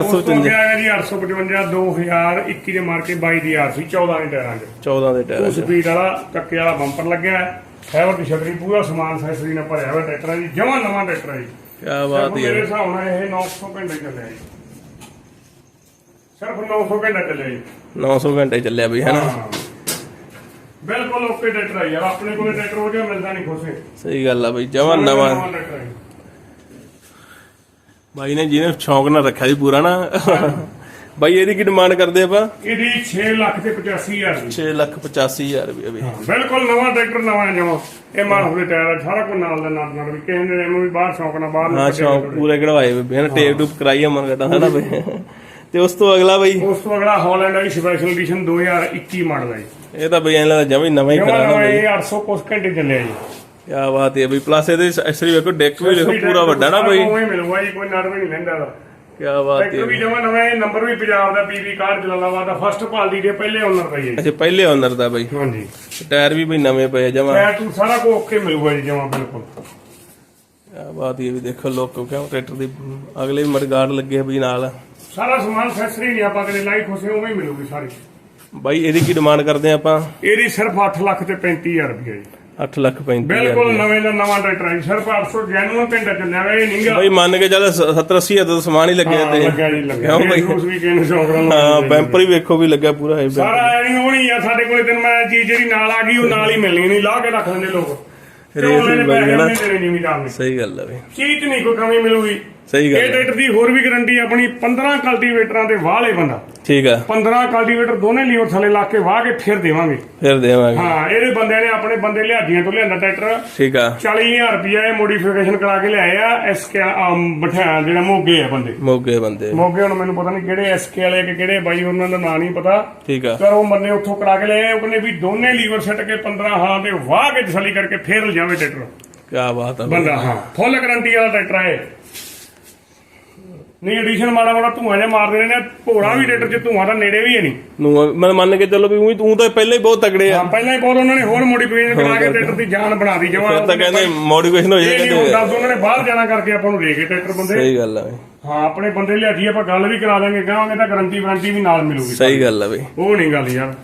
855 ਹੈ ਜੀ 855 2021 ਦੇ ਮਾਰ ਕੇ 22 ਦੀ ਆਰ ਸੀ 14 ਦੇ ਟਾਇਰਾਂ 'ਚ। 14 ਦੇ ਉਹ ਟਾਇਰ ਸਪੀਡ ਵਾਲਾ ਚੱਕੇ ਵਾਲਾ ਬੰਪਰ ਲੱਗਿਆ ਹੈ। ਫਾਈਬਰ ਦੀ ਛਤਰੀ ਪੂਰਾ ਸਮਾਨ ਸੈਸਰੀ ਨਾਲ ਭਰਿਆ ਹੋਇਆ ਟਰੈਕਟਰ ਹੈ ਜੀ ਜਮਾਂ ਨਵਾਂ ਟਰੈਕਟਰ ਹੈ ਜੀ। ਕੀ ਸਿਰਫ ਬਾਤ ਮੇਰੇ ਹੈ ਹਿਸਾਬ ਨਾਲ ਇਹ 900 ਘੰਟੇ ਚੱਲਿਆ ਜੀ। ਸਿਰਫ 900 ਘੰਟੇ ਚੱਲਿਆ ਜੀ। 900 ਘੰਟੇ ਚੱਲਿਆ ਬਈ ਹੈਨਾ ਹਾਂ। ਬਿਲਕੁਲ ਓਕੇ ਟਰੈਕਟਰ ਹੈ ਯਾਰ ਆਪਣੇ ਕੋਲੇ ਟਰੈਕਟਰ ਹੋ ਗਿਆ ਮਿਲਦਾ ਨਹੀਂ ਖੁਸ਼ੇ। ਸਹੀ ਗੱਲ ਆ ਬਈ ਜਮਾਂ ਨਵਾਂ। ਟਰੈਕਟਰ ਹੈ ਬਾਈ ਨੇ ਜਿਹਨੇ ਸ਼ੌਂਕ ਨਾਲ ਰੱਖਿਆ ਸੀ ਪੂਰਾ ਨਾ। ਬਾਈ ਇਹਦੀ ਕੀ ਡਿਮਾਂਡ ਕਰਦੇ ਆਪਾਂ? ਇਹਦੀ 6 ਲੱਖ ਤੇ 85000 ਦੀ। 6 ਲੱਖ 85 ਹਜ਼ਾਰ ਰੁਪਏ ਬਈ ਬਿਲਕੁਲ ਨਵਾਂ ਟਰੈਕਟਰ ਨਵਾਂ ਜਮਾ। ਇਹ ਮਾਰ ਹੋਵੇ ਟਾਇਰ ਸਾਰਾ ਕੁਝ ਨਾਲ ਦੇ ਨਾਲ ਨਾਲ ਵੀ। ਕਿਸੇ ਨੇ ਇਹਨੂੰ ਵੀ ਬਾਹਰ ਸ਼ੌਕ ਨਾਲ ਬਾਹਰ ਹਾਂ ਸ਼ੌਂਕ। ਪੂਰੇ ਕਢਵਾਏ ਬਈ ਹੈ ਨਾ ਟੇਪ ਟੂਪ ਕਰਾਈ ਮਨ ਕਰਦਾ ਹੈ ਨਾ ਬਈ। ਤੇ ਉਸ ਤੋਂ ਅਗਲਾ ਬਈ? ਉਸ ਤੋਂ ਅਗਲਾ ਹਾਲੈਂਡ ਵਾਲੀ ਸਪੈਸ਼ਲ ਐਡੀਸ਼ਨ 2021 ਮਾਡਲ ਹੈ ਜੀ। ਇਹ ਤਾਂ ਬਈ ਇਹਨਾਂ ਦਾ ਜਮਾ ਹੀ ਨਵਾਂ ਹੀ ਕਰਾਣਾ ਬਈ। ਇਹ 800 ਕੁਛ ਘੰਟੇ ਚੱਲਿਆ ਜੀ। ਕੀ ਬਾਤ ਹੈ ਬਈ ਪਲੱਸ ਇਹਦੇ ਐਕਸਰੀ ਵੇਖੋ ਡੈਕ ਵੀ ਦੇਖੋ ਪੂਰਾ ਵੱਡਾ ਨਾ ਬਈ। ਉਵੇਂ ਮਿਲੂਗਾ ਜੀ ਕੋਈ ਨੜ ਵੀ ਨਹੀਂ ਲੈਂਦਾ ਦਾ ਕੀ ਬਾਤ ਹੈ ਵੀ ਜਮਾ ਨਵਾਂ ਇਹ ਨੰਬਰ ਵੀ ਪੰਜਾਬ ਦਾ ਪੀਵੀ ਕਾਰ ਜਲਾਲਾਬਾਦ ਦਾ ਫਸਟ ਪਾਲਦੀ ਦੇ ਪਹਿਲੇ ਓਨਰ ਦਾ ਜੀ। ਅੱਛਾ ਪਹਿਲੇ ਓਨਰ ਦਾ ਬਈ। ਹਾਂਜੀ। ਟਾਇਰ ਵੀ ਬਈ ਨਵੇਂ ਪਏ ਜਮਾ। ਟਾਇਰ ਤੂੰ ਸਾਰਾ ਕੁਝ ਓਕੇ ਮਿਲੂਗਾ ਜੀ ਜਮਾ ਬਿਲਕੁਲ। ਕੀ ਬਾਤ ਹੈ ਵੀ ਦੇਖੋ ਲੋਕ ਕਿਉਂ ਟਰੈਕਟਰ ਦੀ ਅਗਲੇ ਵੀ ਮਡਗਾਰਡ ਲੱਗੇ ਆ ਬਈ ਨਾਲ। ਸਾਰਾ ਸਮਾਨ ਸੈਸਰੀ ਨਹੀਂ ਆਪਾਂ ਕਦੇ ਲਾਈਟ ਖੁਸ਼ੇ ਉਵੇਂ ਹੀ ਮਿਲੂਗੀ ਸਾਰੀ। ਬਾਈ ਇਹਦੀ ਕੀ ਡਿਮਾਂਡ ਕਰਦੇ ਆ ਆਪਾਂ? ਇਹਦੀ ਸਿਰਫ 8 ਲੱਖ ਤੇ 35000 ਰੁਪਏ ਜੀ। 8 ਲੱਖ 35 ਬਿਲਕੁਲ ਨਵੇਂ ਦਾ ਨਵਾਂ ਟਰੈਕਟਰ ਹੈ ਜੀ। ਸਿਰਫ 800 ਜੈਨੂਨ ਘੰਟਾ ਚੱਲਿਆ ਵਾ ਇਹ ਨਹੀਂਗਾ ਬਈ ਮੰਨ ਕੇ ਚੱਲ 70 80 ਹਜ਼ਾਰ ਦਾ ਸਮਾਨ ਹੀ ਲੱਗਿਆ ਤੇ ਲੱਗਿਆ ਜੀ ਲੱਗਿਆ। ਕਿਉਂ ਬਈ? ਉਸ ਵੀ ਕਿਹਨੂੰ ਸ਼ੌਕ ਨਾਲ ਹਾਂ ਬੈਂਪਰ ਵੀ ਵੇਖੋ ਵੀ ਲੱਗਿਆ ਪੂਰਾ ਹੈ ਸਾਰਾ ਐ ਨਹੀਂ ਹੋਣੀ ਆ ਸਾਡੇ ਕੋਲੇ ਤੈਨੂੰ ਮੈਂ ਚੀਜ਼ ਜਿਹੜੀ ਨਾਲ ਆ ਗਈ ਉਹ ਨਾਲ ਹੀ ਮਿਲਣੀ ਨਹੀਂ। ਲਾ ਕੇ ਰੱਖ ਲੈਂਦੇ ਲੋਕ। ਤੇ ਰੇਸ ਉਹਨਾਂ ਨੇ ਵੀ ਪੈਸੇ ਹੈ। ਨਹੀਂ ਦੇਣੇ ਜ਼ਿਮੀਦਾਰ ਨੇ। ਸਹੀ ਗੱਲ ਹੈ ਬਈ। ਚੀਜ਼ 'ਚ ਨਹੀਂ ਕੋਈ ਕਮੀ ਮਿਲੂਗੀ। ਸਹੀ ਇਹ ਗੱਲ ਹੈ। ਟਰੈਕਟਰ ਦੀ ਹੋਰ ਵੀ ਗਾਰੰਟੀ ਆਪਣੀ 15 ਕਲਟੀਵੇਟਰਾਂ ਤੇ ਵਾਹ ਲੇ ਬੰਦਾ। ਠੀਕ ਆ 15 ਕਲਟੀਵੇਟਰ ਦੋਨੇ ਲੀਵਰ ਥੱਲੇ ਲਾ ਕੇ ਵਾਹ ਕੇ ਫਿਰ ਦੇਵਾਂਗੇ। ਫਿਰ ਦੇਵਾਂਗੇ। ਹਾਂ ਇਹਦੇ ਬੰਦਿਆਂ ਨੇ ਆਪਣੇ ਬੰਦੇ ਲਿਆਦੀਆਂ ਤੋਂ ਲਿਆਂਦਾ ਟਰੈਕਟਰ। ਠੀਕ ਆ। 40000 ਰੁਪਇਆ ਇਹ ਮੋਡੀਫਿਕੇਸ਼ਨ ਕਰਾ ਕੇ ਲਿਆਏ ਆ ਐਸਕੇ ਬਿਠਾ ਜਿਹੜਾ ਮੋਗੇ ਆ ਬੰਦੇ। ਮੋਗੇ ਬੰਦੇ। ਮੋਗੇ ਹੁਣ ਮੈਨੂੰ ਪਤਾ ਨਹੀਂ ਕਿਹੜੇ ਐਸਕੇ ਵਾਲੇ ਕਿ ਕਿਹੜੇ ਬਾਈ ਉਹਨਾਂ ਦਾ ਨਾਂ ਨਹੀਂ ਪਤਾ। ਠੀਕ ਆ। ਪਰ ਉਹ ਬੰਦੇ ਉੱਥੋਂ ਕਰਾ ਕੇ ਲਿਆਏ ਉਹ ਕਹਿੰਦੇ ਵੀ ਦੋਨੇ ਲੀਵਰ ਸੱਟ ਕੇ 15 ਹਾਂ ਤੇ ਵਾਹ ਕੇ ਤਸੱਲੀ ਕਰਕੇ ਫੇਰ ਲਿਜਾਵੇ ਟਰੈਕਟਰ। ਕੀ ਬਾਤ ਆ। ਬੰਦਾ ਹਾਂ ਫੁੱਲ ਗਾਰੰਟੀ ਵਾਲਾ ਟਰੈਕਟਰ ਹੈ ਨਹੀਂ ਐਡੀਸ਼ਨ ਮਾੜਾ ਮਾੜਾ ਧੂਆਂ ਜਿਹਾ ਮਾਰਦੇ ਨੇ ਭੋੜਾ ਵੀ ਟਰੈਕਟਰ 'ਚ ਧੂਆਂ ਤਾਂ ਨੇੜੇ ਵੀ ਹੈ ਨਹੀਂ। ਨੂੰ ਮੈਂ ਮੰਨ ਕੇ ਚੱਲੋ ਵੀ ਊਂ ਤੂੰ ਤਾਂ ਪਹਿਲਾਂ ਹੀ ਬਹੁਤ ਤਗੜੇ ਆ। ਹਾਂ ਪਹਿਲਾਂ ਹੀ ਬਹੁਤ ਉਹਨਾਂ ਨੇ ਹੋਰ ਮੋਡੀਫਿਕੇਸ਼ਨ ਕਰਾ ਕੇ ਟਰੈਕਟਰ ਦੀ ਜਾਨ ਬਣਾ ਦੀ ਫਿਰ ਤਾਂ ਕਹਿੰਦੇ ਮੋਟੀਵੇਸ਼ਨ ਹੋ ਇਹ ਨਹੀਂ ਦੱਸ ਉਹਨਾਂ ਨੇ ਬਾਹਰ ਜਾਣਾ ਕਰਕੇ ਆਪਾਂ ਨੂੰ ਦੇ ਕੇ ਟਰੈਕਟਰ ਬੰਦੇ। ਸਹੀ ਗੱਲ ਆ ਬਈ। ਹਾਂ ਆਪਣੇ ਬੰਦੇ ਲਿਆਜੀ ਆਪਾਂ ਗੱਲ ਵੀ ਕਰਾ ਦਾਂਗੇ ਕਹਾਂਗੇ ਤਾਂ ਗਾਰੰਟੀ ਵਾਰੰਟੀ ਵੀ ਨਾਲ ਮਿਲੂਗੀ। ਸਹੀ ਗੱਲ ਆ ਬਈ। ਉਹ ਨਹੀਂ ਗੱਲ ਯਾਰ।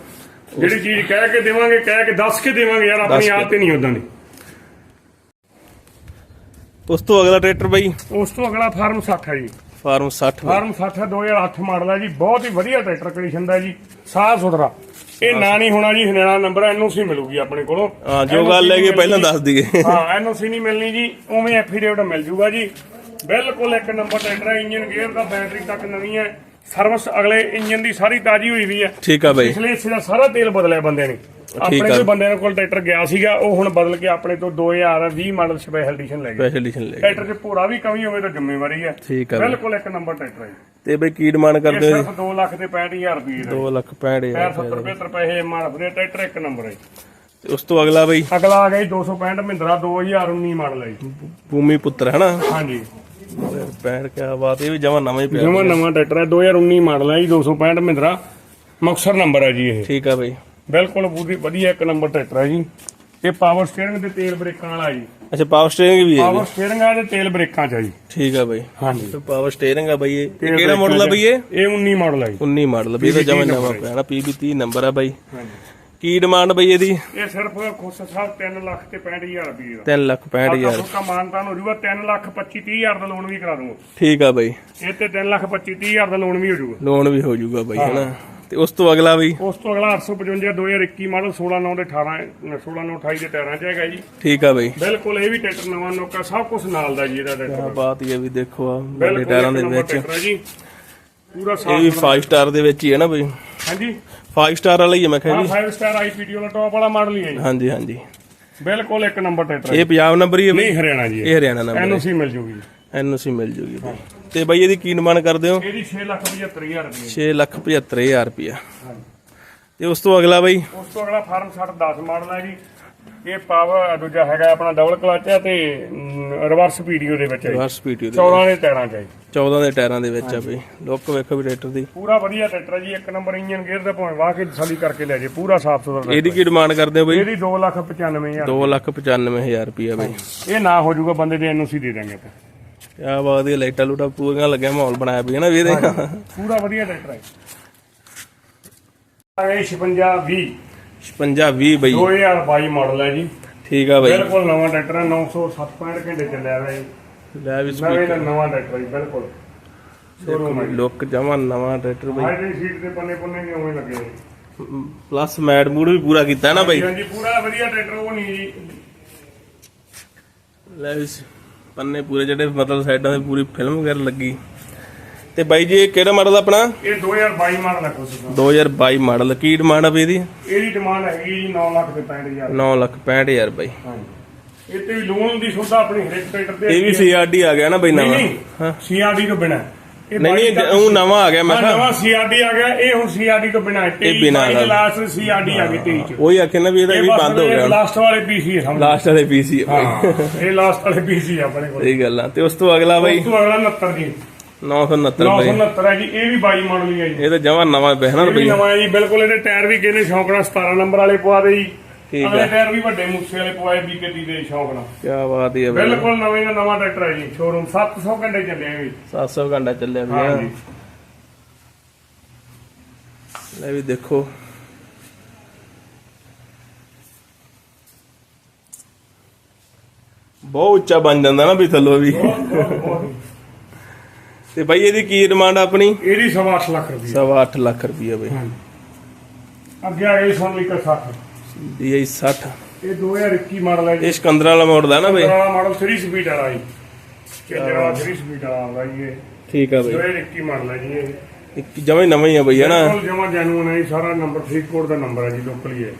ਜਿਹੜੀ ਚੀਜ਼ ਕਹਿ ਕੇ ਦੇਵਾਂਗੇ ਕਹਿ ਕੇ ਦੱਸ ਕੇ ਦੇਵਾਂਗੇ ਯਾਰ ਆਪਣੀ। ਆਦਤ ਹੀ ਨਹੀਂ ਉਦਾਂ ਦੀ। ਉਸ ਤੋਂ ਅਗਲਾ ਟਰੈਕਟਰ ਬਈ। ਉਸ ਤੋਂ ਅਗਲਾ ਫਾਰਮ 60 ਹੈ ਜੀ। ਫਾਰਮ 60 ਬਈ। ਫਾਰਮ 60 ਹੈ 2008 ਮਾਡਲ ਹੈ ਜੀ ਬਹੁਤ ਹੀ ਵਧੀਆ ਟਰੈਕਟਰ ਕੰਡੀਸ਼ਨ ਦਾ ਜੀ ਸਾਫ਼ ਸੁਥਰਾ। ਇਹ ਨਾ ਨਹੀਂ ਹੋਣਾ ਜੀ ਹਰਿਆਣਾ ਨੰਬਰ ਐਨਓਸੀ ਮਿਲੂਗੀ ਆਪਣੇ ਕੋਲੋਂ। ਹਾਂ ਜੋ ਗੱਲ ਹੈਗੀ ਪਹਿਲਾਂ ਦੱਸ ਦਈਏ। ਹਾਂ ਐਨਓਸੀ ਨਹੀਂ ਮਿਲਣੀ ਜੀ ਉਵੇਂ ਐਫੀਡੇਵਿਟ ਮਿਲ ਜੂਗਾ ਜੀ। ਬਿਲਕੁਲ ਇੱਕ ਨੰਬਰ ਟਰੈਕਟਰ ਹੈ ਇੰਜਨ ਗੇਅਰ ਦਾ ਬੈਟਰੀ ਤੱਕ ਨਵੀਂ ਹੈ। ਸਰਵਿਸ ਅਗਲੇ ਇੰਜਨ ਦੀ ਸਾਰੀ ਤਾਜ਼ੀ ਹੋਈ ਵੀ ਹੈ। ਠੀਕ ਆ ਬਈ। ਪਿਛਲੇ ਹਿੱਸੇ ਦਾ ਸਾਰਾ ਤੇਲ ਬਦਲਿਆ ਬੰਦੇ ਨੇ। ਆਪਣੇ। ਕੋਈ ਬੰਦੇ ਕੋਲ ਟਰੈਕਟਰ ਗਿਆ ਸੀਗਾ ਉਹ ਹੁਣ ਬਦਲ ਕੇ ਆਪਣੇ ਤੋਂ 2020 ਮਾਡਲ ਸਪੈਸ਼ਲ ਐਡੀਸ਼ਨ ਲੈ ਗਿਆ ਸਪੈਸ਼ਲ ਐਡੀਸ਼ਨ ਲੈ ਗਏ। ਟਰੈਕਟਰ 'ਚ ਭੋਰਾ ਵੀ ਕਮੀ ਹੋਵੇ ਤਾਂ ਜ਼ਿੰਮੇਵਾਰੀ ਹੈ ਠੀਕ ਬਈ। ਬਿਲਕੁਲ ਇੱਕ ਨੰਬਰ ਟਰੈਕਟਰ ਹੈ ਤੇ ਬਈ ਕੀ ਡਿਮਾਂਡ ਕਰਦੇ ਹੋ ਸਿਰਫ 2 ਲੱਖ ਤੇ 65000 ਰੁਪਏ ਦਾ 2 ਲੱਖ 65 ਪੈਰ ਹਜ਼ਾਰ 70 75 ਪੈਸੇ ਮਾਰ ਦੇ ਟਰੈਕਟਰ ਇੱਕ ਨੰਬਰ ਹੈ ਉਸ ਤੋਂ ਅਗਲਾ ਬਈ? ਅਗਲਾ ਆ ਗਿਆ ਜੀ 265 ਮਹਿੰਦਰਾ 2019 ਮਾਡਲ ਹੈ ਜੀ। ਭੂਮੀ ਪੁੱਤਰ ਹੈ ਨਾ ਹਾਂਜੀ। 65 ਕਿਆ ਬਾਤ ਇਹ ਵੀ ਜਮਾ ਨਵਾਂ ਹੀ ਪਿਆ। ਜਮਾ ਨਵਾਂ ਟਰੈਕਟਰ ਹੈ 2019 ਮਾਡਲ ਹੈ ਜੀ 265 ਮਹਿੰਦਰਾ। ਮੁਕਤਸਰ ਨੰਬਰ ਹੈ ਜੀ ਇਹ। ਠੀਕ ਆ ਬਈ। ਬਿਲਕੁਲ ਵਧੀਆ ਇੱਕ ਨੰਬਰ ਟਰੈਕਟਰ ਹੈ ਜੀ। ਇਹ ਪਾਵਰ ਸਟੀਅਰਿੰਗ ਤੇ ਤੇਲ ਬ੍ਰੇਕਾਂ ਵਾਲਾ ਜੀ। ਅੱਛਾ ਪਾਵਰ ਸਟੀਅਰਿੰਗ ਵੀ ਹੈ ਪਾਵਰ ਸਟੀਅਰਿੰਗ ਆ ਤੇ ਤੇਲ ਬ੍ਰੇਕਾਂ ਚ ਆ ਜੀ। ਠੀਕ ਆ ਬਈ। ਹਾਂਜੀ। ਪਾਵਰ ਸਟੀਅਰਿੰਗ ਆ ਬਈ ਇਹ ਇਹ ਕਿਹੜਾ ਮਾਡਲ ਆ ਬਈ ਇਹ? ਇਹ 19 ਮਾਡਲ ਹੈ ਜੀ। 19 ਮਾਡਲ ਬਈ ਇਹ ਤਾਂ ਜਮਾ PB30 ਨਵਾਂ number ਪਿਆ ਨਾ PB30 ਨੰਬਰ ਆ ਬਾਈ। ਹਾਂਜੀ। ਕੀ ਡਿਮਾਂਡ ਬਈ ਇਹਦੀ? ਇਹ ਸਿਰਫ ਖੁਸ਼ ਸਾਹਿਬ 3 ਲੱਖ ਤੇ 65000 ਰੁਪਏ ਦਾ। 3 ਲੱਖ 65 ਹਜ਼ਾਰ। ਦਾ ਮਾਨਤਾਨ ਹੋ ਜੂਗਾ 3 ਲੱਖ 25 30000 ਦਾ ਲੋਨ ਵੀ ਕਰਾ ਦੂੰਗਾ। ਠੀਕ ਆ ਬਈ। ਇਹ ਤੇ 3 ਲੱਖ 25 30000 ਦਾ ਲੋਨ ਵੀ ਹੋ ਜੂਗਾ ਲੋਨ ਵੀ ਹੋ। ਜਾਊਗਾ ਬਈ ਹਨਾ ਤੇ ਉਸ ਤੋਂ ਅਗਲਾ ਬਈ ਉਸ ਤੋਂ ਅਗਲਾ 855 2021 ਮਾਡਲ 16 9 ਦੇ 18 16 9 28 ਦੇ ਟਾਇਰਾਂ ਚ ਹੈਗਾ ਜੀ। ਠੀਕ ਆ ਬਈ। ਬਿਲਕੁਲ ਇਹ ਵੀ ਟਰੈਕਟਰ ਨਵਾਂ ਨੋਕਾ ਸਭ ਕੁਝ ਨਾਲ ਦਾ ਜੀ ਇਹਦਾ ਟਰੈਕਟਰ। ਬਾਤ ਇਹ ਵੀ ਦੇਖੋ ਆ ਟਾਇਰਾਂ ਇੱਕ ਦੇ ਵਿੱਚ। ਪੂਰਾ ਇਹ ਸਾਫ਼ ਵੀ 5 ਸਟਾਰ ਦੇ ਵਿੱਚ ਹੀ ਹੈ ਨਾ ਬਈ? ਹਾਂਜੀ। 5 ਸਟਾਰ ਵਾਲਾ ਹੀ ਹੈ ਮੈਂ ਕਿਹਾ ਹਾਂ ਜੀ। 5 ਸਟਾਰ ਆਈਪੀਟੀ ਵਾਲਾ ਟੌਪ ਵਾਲਾ ਮਾਡਲ ਹੀ ਹੈ ਜੀ। ਹਾਂਜੀ ਹਾਂਜੀ। ਬਿਲਕੁਲ ਇੱਕ ਨੰਬਰ ਟਰੈਕਟਰ ਇਹ ਪੰਜਾਬ ਨੰਬਰ ਹੀ ਹੈ ਨਹੀਂ ਹਰਿਆਣਾ ਜੀ ਇਹ। ਹਰਿਆਣਾ ਨੰਬਰ ਐਨਓਸੀ ਮਿਲ ਜੂਗੀ ਐਨਓਸੀ ਮਿਲ ਜੂਗੀ। ਬਈ ਤੇ ਬਈ ਇਹਦੀ ਕੀ ਡਿਮਾਂਡ ਕਰਦੇ ਹੋ? ਇਹਦੀ 6 ਲੱਖ 75000 ਰੁਪਏ 6 ਲੱਖ 75000 ਰੁਪਇਆ ਤੇ ਉਸ ਤੋਂ ਅਗਲਾ ਬਈ? ਉਸ ਤੋਂ ਅਗਲਾ ਫਾਰਮ 60 10 ਮਾਡਲ ਹੈ ਜੀ। ਇਹ ਪਾਵਰ ਦੂਜਾ ਹੈਗਾ ਆਪਣਾ ਡਬਲ ਕਲਚ ਹੈ ਤੇ ਰਿਵਰਸ ਪੀਡੀਓ ਦੇ ਵਿੱਚ ਹੈ। ਰਿਵਰਸ ਪੀਟੀਓ ਦੇ 14 ਦੇ ਟਾਇਰਾਂ ਚ ਹੈ ਜੀ। 14 ਦੇ ਟਾਇਰਾਂ ਦੇ ਵਿੱਚ ਆ ਬਈ। ਲੁੱਕ ਵੇਖੋ ਵੀ ਟਰੈਕਟਰ ਦੀ। ਪੂਰਾ ਵਧੀਆ ਟਰੈਕਟਰ ਹੈ ਜੀ। ਇੱਕ ਨੰਬਰ ਇੰਜਨ ਗੇਅਰ ਦਾ ਭਾਵੇਂ ਵਾਹ ਕੇ ਤਸੱਲੀ ਕਰਕੇ ਲੈ ਜੇ ਪੂਰਾ ਸਾਫ਼ ਸੁਥਰਾ ਇਹਦੀ ਕੀ ਡਿਮਾਂਡ ਕਰਦੇ ਹੋ ਬਈ? ਇਹਦੀ 2 ਲੱਖ 95000 2 ਲੱਖ 95000 ਰੁਪਇਆ ਬਈ। ਇਹ ਨਾ ਹੋ ਜਾਊਗਾ ਬੰਦੇ ਦੇ ਐਨਓਸੀ ਦੇ ਦਾਂਗੇ ਆਪਾਂ। ਕਿਆ ਬਾਤ ਹੈ ਲਾਈਟਾਂ ਲੂਟਾਂ ਪੂਰੀਆਂ ਲੱਗਿਆ ਮਾਹੌਲ ਬਣਾਇਆ ਪਿਆ ਨਾ ਵੀ ਇਹਦੇ। ਪੂਰਾ ਵਧੀਆ ਟਰੈਕਟਰ ਹੈ। ਇਹ 56 20 56 20 ਬਈ। 2022 ਮਾਡਲ ਹੈ ਜੀ। ਠੀਕ ਆ ਬਈ। ਬਿਲਕੁਲ ਨਵਾਂ ਟਰੈਕਟਰ ਹੈ 965 ਘੰਟੇ ਚੱਲਿਆ ਹੋਇਆ ਜੀ ਲੈ ਵੀ ਨਵੇਂ ਦਾ ਨਵਾਂ ਟਰੈਕਟਰ ਜੀ ਬਿਲਕੁਲ। ਸ਼ੋਰੂਮ ਹੈ ਲੁੱਕ ਜਮਾ ਨਵਾਂ ਟਰੈਕਟਰ ਬਈ। ਹਾਈਡਰੀ ਸੀਟ ਤੇ ਪੰਨੇ ਪੰਨੇ ਵੀ ਉਵੇਂ ਲੱਗੇ। ਪਲੱਸ ਮੈਟ ਮੂਡ ਵੀ ਪੂਰਾ ਕੀਤਾ ਨਾ ਬਈ। ਹਾਂਜੀ ਪੂਰਾ ਵਧੀਆ ਟਰੈਕਟਰ ਉਹ ਨਹੀਂ ਜੀ। ਲੈ ਵੀ ਪੰਨੇ ਪੂਰੇ ਜਿਹੜੇ ਮਤਲਬ ਸਾਈਡਾਂ ਤੇ ਪੂਰੀ ਫਿਲਮ ਵਗੈਰਾ ਲੱਗੀ। ਤੇ ਬਾਈ ਜੀ ਇਹ ਕਿਹੜਾ ਮਾਡਲ ਆਪਣਾ? ਇਹ 2022 ਮਾਡਲ ਕੁਛ ਦਾ 2022 ਮਾਡਲ ਕੀ ਡਿਮਾਂਡ ਆ ਬਈ ਇਹਦੀ? ਇਹਦੀ ਡਿਮਾਂਡ ਹੈਗੀ ਜੀ 9 ਲੱਖ ਤੇ 65000 9 ਲੱਖ 65000 ਬਾਈ। ਹਾਂਜੀ। ਇਹ ਤੇ ਵੀ ਲੋਨ ਦੀ ਸੁਵਿਧਾ ਆਪਣੀ ਹਰੇਕ ਟਰੈਕਟਰ ਤੇ ਇਹ ਵੀ ਸੀਆਰਡੀ ਆ। ਗਿਆ ਨਾ ਬਈ ਨਵਾਂ? ਹਾਂ। ਸੀਆਰਡੀ ਤੋਂ ਬਿਨਾ। ਨਹੀਂ ਨਹੀਂ ਉਹ ਨਵਾਂ ਆ ਗਿਆ ਮੈਂ ਕਿਹਾ। ਨਵਾਂ ਸੀਆਰਡੀ ਆ ਗਿਆ ਇਹ ਹੁਣ ਸੀਆਰਡੀ ਤੋਂ ਬਿਨਾ ਇਹ ਬਿਨਾਂ ਦਾ। ਲਾਸਟ ਸੀਆਰਡੀ ਆ ਗਈ 23 ਚ। ਉਹੀ ਆਖੇ ਨਾ ਵੀ ਇਹਦਾ ਇਹ ਵੀ ਬੰਦ ਹੋ ਗਿਆ ਲਾਸਟ ਵਾਲੇ ਪੀਸੀ ਹੈ ਸਮਝ ਲਾਸਟ ਵਾਲੇ ਪੀਸੀ ਹਾਂ ਇਹ ਲਾਸਟ ਵਾਲੇ ਪੀਸੀ ਆਪਣੇ ਕੋਲ। ਸਹੀ ਗੱਲ ਆ। ਤੇ ਉਸ ਤੋਂ ਅਗਲਾ ਬਾਈ? ਉਸ ਤੋਂ ਅਗਲਾ 69 ਜੀ। 969 ਬਾਈ। 969 ਹੈ ਜੀ ਇਹ ਵੀ 22 ਮਾਡਲ ਹੀ ਹੈ ਜੀ। ਇਹ ਤਾਂ ਜਮਾ ਨਵਾਂ ਬਹਿਣਾ ਇਹ ਵੀ ਬਈ ਨਵਾਂ ਹੈ ਜੀ ਬਿਲਕੁਲ ਇਹਦੇ ਟਾਇਰ ਵੀ ਕਿਹਨੇ ਸ਼ੌਂਕ ਨਾਲ 17 ਨੰਬਰ ਵਾਲੇ ਪਵਾ ਦੇ ਜੀ। ਠੀਕ ਅਗਲੇ ਟਾਇਰ ਵੀ ਵੱਡੇ ਮੂਸੇ ਵਾਲੇ ਪਵਾਏ ਬੀਕੇਟੀ ਦੇ ਸ਼ੌਂਕ ਨਾਲ। ਕੀ ਬਾਤ ਹੈ ਬਈ। ਬਿਲਕੁਲ ਨਵੇਂ ਦਾ ਨਵਾਂ ਟਰੈਕਟਰ ਹੈ ਜੀ ਸ਼ੋਰੂਮ 700 ਘੰਟੇ ਚੱਲਿਆ ਵੀ 700 ਘੰਟਾ ਚੱਲਿਆ ਹਾਂ ਪਿਆ ਜੀ ਲੈ ਵੀ ਦੇਖੋ। ਬਹੁਤ ਉੱਚਾ ਬਣ ਜਾਂਦਾ ਨਾ ਵੀ ਥੱਲੋਂ ਵੀ। ਤੇ ਬਾਈ ਇਹਦੀ ਕੀ ਡਿਮਾਂਡ ਆਪਣੀ? ਇਹਦੀ ਸਵਾ ਅੱਠ ਲੱਖ ਰੁਪਏ ਸਵਾ ਅੱਠ ਲੱਖ ਰੁਪਈਆ ਬਈ। ਅੱਗੇ ਆ ਗਈ ਸੋਨਲੀਕਾ 60 DI 60 ਇਹ 2021 ਮਾਡਲ ਹੈ ਜੀ। ਇਹ ਸਿਕੰਦਰ ਵਾਲਾ ਮਾਡਲ ਦਾ ਨਾ ਬਈ? ਵਾਲਾ ਮਾਡਲ 3 ਸਪੀਡ ਵਾਲਾ ਜੀ। ਕਿੰਨੇ ਵਾਲਾ 3 ਸਪੀਡ ਵਾਲਾ ਆਉਂਦਾ ਜੀ ਇਹ। ਠੀਕ ਆ ਬਈ। 2021 ਮਾਡਲ ਹੈ ਜੀ ਇਹ। ਇੱਕ ਜਮਾ ਹੀ ਨਵਾਂ ਹੀ ਆ ਬਈ ਹੈ ਨਾ? ਬਿਲਕੁਲ ਜਮਾ ਜੈਨੂਨ ਹੈ ਜੀ ਸਾਰਾ ਨੰਬਰ ਫਰੀਦਕੋਟ ਦਾ ਨੰਬਰ ਹੈ ਜੀ ਲੋਕਲ ਹੀ ਹੈ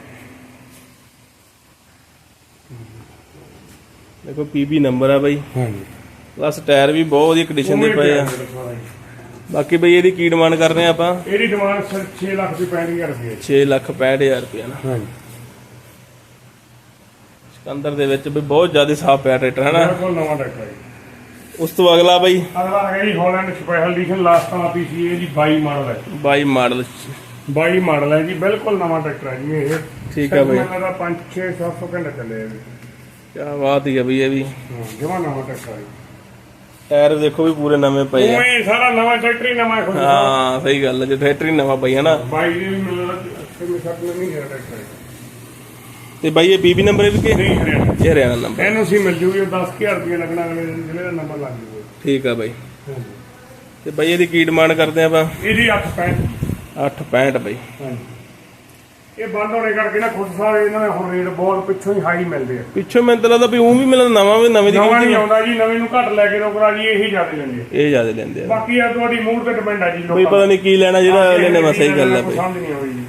ਦੇਖੋ ਪੀਬੀ ਨੰਬਰ ਆ ਬਈ। ਹਾਂਜੀ ਪਲੱਸ ਟਾਇਰ ਵੀ ਬਹੁਤ ਵਧੀਆ ਕੰਡੀਸ਼ਨ ਦੇ ਪਏ ਆ। ਬਾਕੀ ਬਈ ਇਹਦੀ ਕੀ ਡਿਮਾਂਡ ਕਰ ਰਹੇ ਆ ਆਪਾਂ? ਇਹਦੀ ਡਿਮਾਂਡ ਸਰ 6 ਲੱਖ ਦੀ 65000 ਰੁਪਏ 6 ਲੱਖ 65000 ਰੁਪਇਆ ਨਾ। ਹਾਂਜੀ ਸਿਕੰਦਰ ਦੇ ਵਿੱਚ ਵੀ ਬਹੁਤ ਜ਼ਿਆਦਾ ਸਾਫ਼ ਪਿਆ ਟਰੈਕਟਰ ਹੈ ਨਾ? ਬਿਲਕੁਲ ਨਵਾਂ ਟਰੈਕਟਰ ਹੈ ਜੀ। ਉਸ ਤੋਂ ਅਗਲਾ ਬਈ? ਅਗਲਾ ਹੈ ਜੀ ਹਾਲੈਂਡ ਸਪੈਸ਼ਲ ਐਡੀਸ਼ਨ ਲਾਸਟ ਵਾਲਾ ਪੀਸੀ ਇਹ ਜੀ 22 ਮਾਡਲ ਹੈ। 22 ਮਾਡਲ। 22 ਮਾਡਲ ਹੈ ਜੀ ਬਿਲਕੁਲ ਨਵਾਂ ਟਰੈਕਟਰ ਹੈ ਜੀ ਇਹ। ਠੀਕ ਹੈ ਬਈ। ਦਾ 5 6 700 ਘੰਟੇ ਚੱਲੇ ਆ ਜੀ। ਕੀ ਬਾਤ ਹੀ ਬਈ ਇਹ ਵੀ। ਹਾਂ ਜਮਾ ਨਵਾਂ ਟਰੈਕਟਰ ਹੈ ਜੀ। ਟਾਇਰ ਦੇਖੋ ਵੀ ਪੂਰੇ ਨਵੇਂ ਪਏ ਆ। ਉਵੇਂ ਸਾਰਾ ਨਵਾਂ ਟਰੈਕਟਰ ਹੀ ਨਵਾਂ ਖੁਦ ਹਾਂ ਸਹੀ ਗੱਲ ਹੈ ਜੇ ਫੈਕਟਰੀ ਨਵਾਂ ਪਈ ਹੈ ਨਾ। 22 ਦੇ ਵੀ ਮਿਲਦਾ ਅੱਛੇ ਮੇ ਸੱਤ ਨਹੀਂ ਹੈ ਟਰੈਕਟਰ ਹੈ। ਤੇ ਬਾਈ ਇਹ ਪੀਬੀ ਨੰਬਰ ਵੀ ਕਿ? ਨਹੀਂ ਹਰਿਆਣਾ। ਇਹ ਹਰਿਆਣਾ ਨੰਬਰ। ਐਨਓਸੀ ਮਿਲ ਜੂਗੀ ਉਹ 10000 ਰੁਪਏ ਲੱਗਣਾ ਅਗਲੇ ਦਿਨ ਜ਼ਿਲ੍ਹੇ ਦਾ ਨੰਬਰ ਲੱਗ ਜੂਗਾ। ਠੀਕ ਆ ਬਾਈ। ਤੇ ਬਾਈ ਇਹਦੀ ਕੀ ਡਿਮਾਂਡ ਕਰਦੇ ਆਪਾਂ? ਇਹਦੀ 8 ਪੈਂਟ 865 ਬਾਈ। ਹਾਂਜੀ। ਇਹ ਬੰਦ ਹੋਣੇ ਕਰਕੇ ਨਾ ਖੁਦ ਸਾਰੇ ਇਹਨਾਂ ਦੇ ਹੁਣ ਰੇਟ ਬਹੁਤ ਪਿੱਛੋਂ ਹੀ ਹਾਈ ਮਿਲਦੇ ਆ। ਪਿੱਛੋਂ ਮੈਨੂੰ ਤਾਂ ਲੱਗਦਾ ਵੀ ਉਹ ਵੀ ਮਿਲਦਾ ਨਵਾਂ ਵੀ ਨਵੇਂ ਦੀ ਨਵਾਂ ਨਹੀਂ ਕੀਮਤ ਆਉਂਦਾ ਜੀ ਨਵੇਂ ਨੂੰ ਘੱਟ ਲੈ ਕੇ ਰੋਕੜਾ ਜੀ ਇਹੀ ਜ਼ਿਆਦਾ ਲੈਂਦੇ ਆ। ਇਹ ਜ਼ਿਆਦਾ ਲੈਂਦੇ ਆ। ਬਾਕੀ ਆ ਤੁਹਾਡੀ ਮੂਡ ਤੇ ਡਿਪੈਂਡ ਆ ਜੀ ਬਈ ਪਤਾ ਨਹੀਂ ਕੀ ਲੈਣਾ ਜਿਹੜਾ ਅਗਲੇ ਨੇ ਸਹੀ ਗੱਲ ਹੈ ਬਈ। ਨਹੀਂ ਜੀ।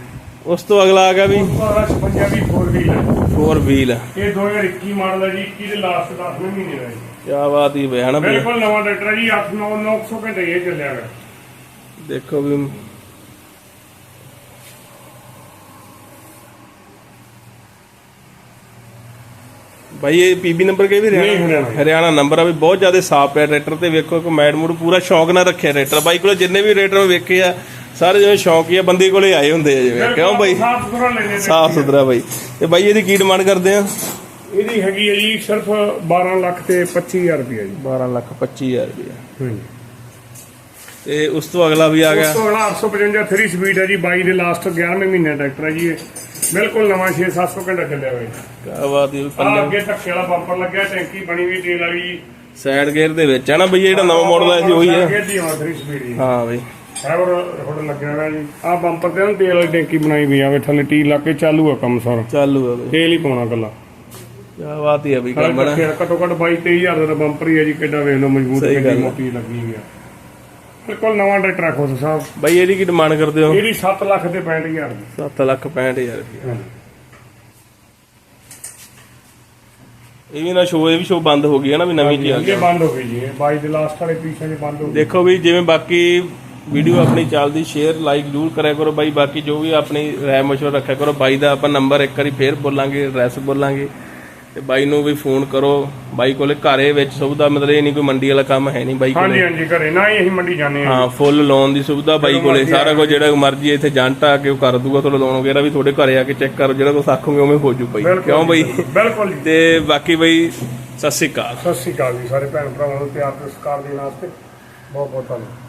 ਉਸ ਤੋਂ ਅਗਲਾ ਆ ਗਿਆ ਵੀ। ਉਹਦਾ 56 ਵੀ 4 ਵੀਲ ਹੈ 4 ਵੀਲ ਇਹ 2021 ਮਾਡਲ ਹੈ ਜੀ 21 ਦੇ ਲਾਸਟ 10 ਮਹੀਨੇ ਦਾ ਜੀ। ਕੀ ਬਾਤ ਹੀ ਬਈ ਹਨਾ ਬਿਲਕੁਲ ਨਵਾਂ ਟਰੈਕਟਰ ਹੈ ਜੀ 8 9 900 ਘੰਟੇ ਇਹ ਚੱਲਿਆ ਹੈ ਦੇਖੋ ਵੀ ਭਾਈ ਇਹ ਪੀਬੀ ਨੰਬਰ ਕੇ ਵੀ ਹਰਿਆਣਾ? ਹਰਿਆਣਾ। ਨੰਬਰ ਆ ਵੀ ਬਹੁਤ ਜ਼ਿਆਦਾ ਸਾਫ਼ ਪਿਆ ਟਰੈਕਟਰ ਤੇ। ਵੇਖੋ ਕਿ ਮੈਡ ਮੂਡ ਪੂਰਾ ਸ਼ੌਂਕ ਨਾਲ ਰੱਖਿਆ ਟਰੈਕਟਰ। ਬਾਈ ਕੋਲ ਜਿੰਨੇ ਵੀ ਟਰੈਕਟਰ ਵੇਖੇ ਆ ਸਾਰੇ ਜਿਵੇਂ ਸ਼ੌਂਕੀ ਆ ਬੰਦੇ ਕੋਲੇ ਆਏ ਹੁੰਦੇ ਆ ਜਿਵੇਂ। ਕਿਉਂ ਬਾਈ? ਸਾਫ਼ ਸੁਥਰਾ ਲੈਣੇ ਸਾਫ਼ ਸੁਥਰਾ ਬਾਈ। ਤੇ ਬਾਈ ਇਹਦੀ ਕੀ ਡਿਮਾਂਡ ਕਰਦੇ ਆ? ਇਹਦੀ ਹੈਗੀ ਹੈ ਜੀ ਸਿਰਫ 12 ਲੱਖ ਤੇ 25000 ਰੁਪਏ ਜੀ। 12 ਲੱਖ 25000 ਰੁਪਏ ਹਾਂਜੀ। ਤੇ ਉਸ ਤੋਂ ਅਗਲਾ ਵੀ ਆ ਉਸ ਗਿਆ ਤੋਂ ਅਗਲਾ 855 3 ਸਪੀਡ ਹੈ ਜੀ 22 ਦੇ ਲਾਸਟ 11ਵੇਂ ਮਹੀਨੇ ਟਰੈਕਟਰ ਹੈ ਜੀ ਇਹ। ਬਿਲਕੁਲ ਨਵਾਂ 6-700 ਘੰਟਾ ਚੱਲਿਆ ਹੋਇਆ ਕਿਆ ਬਾਤ ਹੈ ਪੱਲੇ ਅੱਗੇ ਧੱਕੇ ਵਾਲਾ ਬੰਪਰ ਲੱਗਿਆ ਟੈਂਕੀ ਬਣੀ ਵੀ ਤੇਲ ਵਾਲੀ ਸਾਈਡ ਗੇਅਰ ਦੇ ਵਿੱਚ ਹੈ ਨਾ ਬਈ ਜਿਹੜਾ ਨਵਾਂ ਮਾਡਲ ਆਇਆ ਸੀ ਉਹੀ ਹੈ ਅੱਗੇ ਦੀ 3 ਸਪੀਡ ਜੀ। ਹਾਂ ਬਈ। ਫਾਈਬਰ ਹੁੱਡ ਲੱਗਿਆ ਹੋਇਆ ਜੀ। ਆ ਬੰਪਰ ਤੇ ਨਾ ਤੇਲ ਵਾਲੀ ਟੈਂਕੀ ਬਣਾਈ ਵੀ ਆਵੇ ਥੱਲੇ ਟੀ ਲਾ ਕੇ ਚਾਲੂ ਆ ਕੰਮ ਸਾਰਾ। ਚਾਲੂ ਆ ਬਈ। ਤੇਲ ਹੀ ਪਾਉਣਾ ਕੱਲਾ ਕਿਆ ਬਾਤ ਹੀ ਆ ਬਈ ਕੰਮ ਨਾ ਘੱਟੋ ਘੱਟ 22 23000 ਦਾ ਬੰਪਰ ਹੀ ਹੈ ਜੀ ਕਿੱਡਾ ਵੇਖ ਲਓ ਮਜ਼ਬੂਤ ਸਹੀ ਗੱਲ। ਮੋਟੀ ਲੱਗੀ ਹੋਈ ਆ। ਬਿਲਕੁਲ ਨਵਾਂ ਟਰੈਕਟਰ ਆ ਖੁਦ ਸਾਹਿਬ। ਬਾਈ ਇਹਦੀ ਕੀ ਡਿਮਾਂਡ ਕਰਦੇ ਹੋ? ਇਹਦੀ 7 ਲੱਖ ਤੇ 65000 ਦੀ। 7 ਲੱਖ 65000 ਰੁਪਏ ਇਹ ਵੀ ਨਾ ਸ਼ੋ ਇਹ ਵੀ ਸ਼ੋ ਬੰਦ ਹੋ ਗਈ ਹੈ ਨਾ ਵੀ ਨਵੀਂ ਜੀ ਆ ਇਹ ਗਿਆ ਬੰਦ ਹੋ ਗਈ ਜੀ ਇਹ 22 ਦੇ ਲਾਸਟ ਵਾਲੇ ਪੀਛੇ ਦੇ ਬੰਦ ਹੋ ਗਏ ਦੇਖੋ ਵੀ ਜਿਵੇਂ ਬਾਕੀ ਵੀਡੀਓ ਆਪਣੀ ਚੱਲਦੀ ਸ਼ੇਅਰ ਲਾਈਕ ਜ਼ਰੂਰ ਕਰਿਆ ਕਰੋ ਬਾਈ। ਬਾਕੀ ਜੋ ਵੀ ਆਪਣੀ ਰਾਏ ਮਸ਼ਵਰਾ ਰੱਖਿਆ ਕਰੋ ਬਾਈ ਦਾ ਆਪਾਂ ਨੰਬਰ ਇੱਕ ਵਾਰੀ ਫੇਰ ਬੋਲਾਂਗੇ ਐਡਰੈਸ ਬੋਲਾਂਗੇ। ਤੇ ਬਾਈ ਨੂੰ ਵੀ ਫੋਨ ਕਰੋ। ਬਾਈ ਕੋਲੇ ਘਰੇ ਵਿੱਚ ਸੁਵਿਧਾ ਮਤਲਬ ਇਹ ਨਹੀਂ ਕੋਈ ਮੰਡੀ ਵਾਲਾ ਕੰਮ ਹੈ ਨਹੀਂ ਬਾਈ ਹਾਂਜੀ ਕੋਲੇ। ਹਾਂਜੀ ਘਰੇ। ਨਾ ਹੀ ਅਸੀਂ ਮੰਡੀ ਜਾਂਦੇ ਹਾਂ। ਹਾਂ ਫੁੱਲ ਲੋਨ ਦੀ ਸੁਵਿਧਾ ਬਾਈ ਕੋਲੇ। ਸਾਰਾ ਕੁਝ ਜਿਹੜਾ ਮਰਜ਼ੀ ਇੱਥੇ ਜੰਟ ਆ ਕੇ ਉਹ ਕਰ ਦੂਗਾ ਤੁਹਾਡਾ ਲੋਨ ਵਗੈਰਾ ਵੀ ਤੁਹਾਡੇ ਘਰੇ ਆ ਕੇ ਚੈੱਕ ਕਰੋ। ਜਿਹੜਾ ਕੁਛ ਆਖੋਗੇ ਉਵੇਂ ਹੋ ਜੂ ਬਾਈ। ਕਿਉਂ ਬਾਈ? ਬਿਲਕੁਲ। ਜੀ। ਤੇ ਬਾਕੀ ਬਈ ਸਤਿ ਸ਼੍ਰੀ ਅਕਾਲ। ਸਤਿ ਸ਼੍ਰੀ ਅਕਾਲ ਜੀ। ਸਾਰੇ ਭੈਣ ਭਰਾਵਾਂ ਨੂੰ ਪਿਆਰ ਤੇ ਸਤਿਕਾਰ ਦੇਣ ਵਾਸਤੇ ਬਹੁਤ ਬਹੁਤ ਧੰਨਵਾਦ।